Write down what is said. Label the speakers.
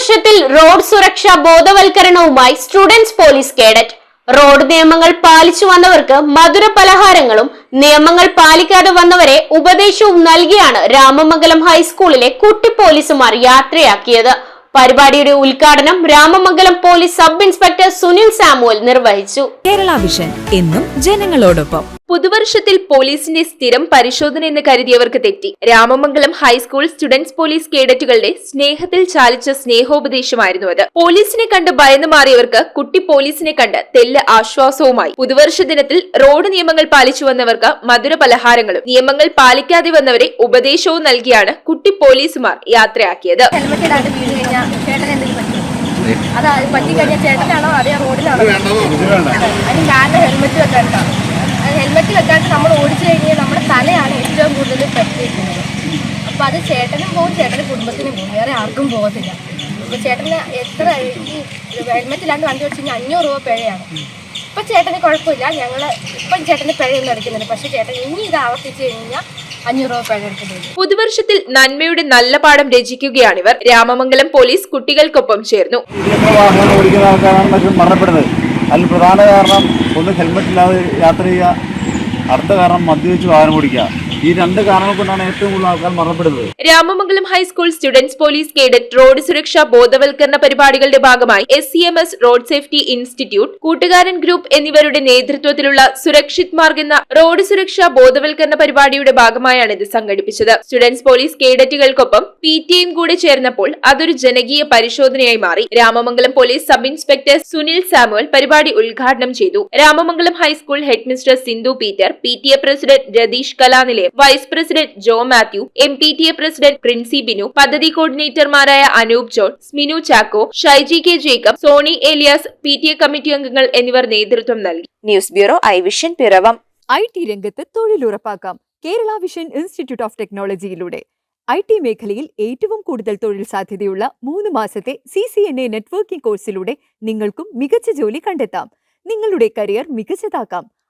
Speaker 1: Road സുരക്ഷാ ബോധവൽക്കരണവുമായി students police cadet. Road നിയമങ്ങൾ പാലിച്ചു വന്നവർക്ക് മധുര പലഹാരങ്ങളും നിയമങ്ങൾ പാലിക്കാതെ വന്നവരെ ഉപദേശവും നൽകിയാണ് രാമമംഗലം ഹൈസ്കൂളിലെ കുട്ടി പോലീസുമാർ യാത്രയാക്കിയത്. പരിപാടിയുടെ ഉദ്ഘാടനം Ramamangalam police sub inspector Sunil Samuel നിർവഹിച്ചു.
Speaker 2: കേരള വിഷൻ എന്നും ജനങ്ങളോടൊപ്പം.
Speaker 3: പുതുവർഷത്തിൽ പോലീസിന്റെ സ്ഥിരം പരിശോധന എന്ന് കരുതിയവർക്ക് തെറ്റി. Ramamangalam high school students police കേഡറ്റുകളുടെ സ്നേഹത്തിൽ ചാലിച്ച സ്നേഹോപദേശമായിരുന്നു അത്. പോലീസിനെ കണ്ട് ഭയന്നു മാറിയവർക്ക് കുട്ടി പോലീസിനെ കണ്ട് തെല്ല് ആശ്വാസവുമായി. പുതുവർഷ ദിനത്തിൽ റോഡ് നിയമങ്ങൾ പാലിച്ചു വന്നവർക്ക് മധുര പലഹാരങ്ങളും നിയമങ്ങൾ പാലിക്കാതെ വന്നവരെ ഉപദേശവും നൽകിയാണ് കുട്ടി പോലീസുമാർ യാത്രയാക്കിയത്.
Speaker 4: അതാ ഇടാണ്ട് വീണ് ചേട്ടൻ എന്തെങ്കിലും പറ്റും? അത് അത് പറ്റിക്കഴിഞ്ഞാൽ ചേട്ടനാണോ അതേ റോഡിലാണോ? അതിന് ഞാൻ ഹെൽമെറ്റ് വെക്കാണ്ടാണ് വെക്കാണ്ട് നമ്മൾ ഓടിച്ചു കഴിഞ്ഞാൽ നമ്മുടെ തലയാണ് ഏറ്റവും കൂടുതൽ പറ്റിയിരിക്കുന്നത് അപ്പോൾ അത് ചേട്ടനും പോകും ചേട്ടന്റെ കുടുംബത്തിനും പോകും വേറെ ആർക്കും പോകത്തില്ല. അപ്പോൾ ചേട്ടന് എത്ര ഈ ഹെൽമെറ്റ് ഇല്ലാണ്ട് വണ്ടി ഓടിച്ചു കഴിഞ്ഞാൽ അഞ്ഞൂറ് രൂപ പിഴയാണ്. ഇപ്പം ചേട്ടന് കുഴപ്പമില്ല. ഞങ്ങൾ ഇപ്പം ചേട്ടന് പിഴയൊന്നും അടിക്കുന്നുണ്ട് പക്ഷേ ചേട്ടൻ ഇനി ഇത് ആവർത്തിച്ച് കഴിഞ്ഞാൽ
Speaker 3: പുതുവർഷത്തിൽ നന്മയുടെ നല്ല പാഠം രചിക്കുകയാണിവർ. രാമമംഗലം പോലീസ് കുട്ടികൾക്കൊപ്പം ചേർന്നു.
Speaker 5: വാഹനം ഓടിക്കുന്ന ആൾക്കാരാണ് മറ്റും മരണപ്പെടുന്നത്. അതിൽ പ്രധാന കാരണം ഒന്ന് ഹെൽമെറ്റ് ഇല്ലാതെ യാത്ര ചെയ്യുക അടുത്ത കാരണം മദ്യപിച്ച് വാഹനം ഓടിക്കുക. ഈ രണ്ട് കാരണങ്ങൾ കൊണ്ടാണ് ഏറ്റവും കൂടുതൽ ആൾക്കാർ മരണപ്പെടുന്നത്.
Speaker 3: Ramamangalam high school students police cadet road സുരക്ഷാ ബോധവൽക്കരണ പരിപാടികളുടെ ഭാഗമായി S C M S road safety institute കൂട്ടുകാരൻ ഗ്രൂപ്പ് എന്നിവരുടെ നേതൃത്വത്തിലുള്ള സുരക്ഷിത് മാർഗ് എന്ന റോഡ് സുരക്ഷാ ബോധവൽക്കരണ പരിപാടിയുടെ ഭാഗമായാണ് ഇത് സംഘടിപ്പിച്ചത്. സ്റ്റുഡൻസ് പോലീസ് കേഡറ്റുകൾക്കൊപ്പം പി കൂടെ ചേർന്നപ്പോൾ അതൊരു ജനകീയ പരിശോധനയായി മാറി. Ramamangalam police sub inspector Sunil Samuel പരിപാടി ഉദ്ഘാടനം ചെയ്തു. Ramamangalam high school headmistress Sindhu Peter P T A president Ratheesh Kalanilayam vice president Jo Mathew M P T A president Princy Binu പദ്ധതി കോർഡിനേറ്റർമാരായ Anoop John Sminu Chacko Shaiji K Jacob Soni Elias P T A committee അംഗങ്ങൾ എന്നിവർ നേതൃത്വം നൽകി.
Speaker 6: News bureau I vision Piravom.
Speaker 2: I T രംഗത്ത് തൊഴിലുറപ്പാക്കാം. Kerala vision institute of ടെക്നോളജിയിലൂടെ I T മേഖലയിൽ ഏറ്റവും കൂടുതൽ തൊഴിൽ സാധ്യതയുള്ള മൂന്ന് മാസത്തെ C C N A networking കോഴ്സിലൂടെ നിങ്ങൾക്കും മികച്ച ജോലി കണ്ടെത്താം. നിങ്ങളുടെ കരിയർ മികച്ചതാക്കാം.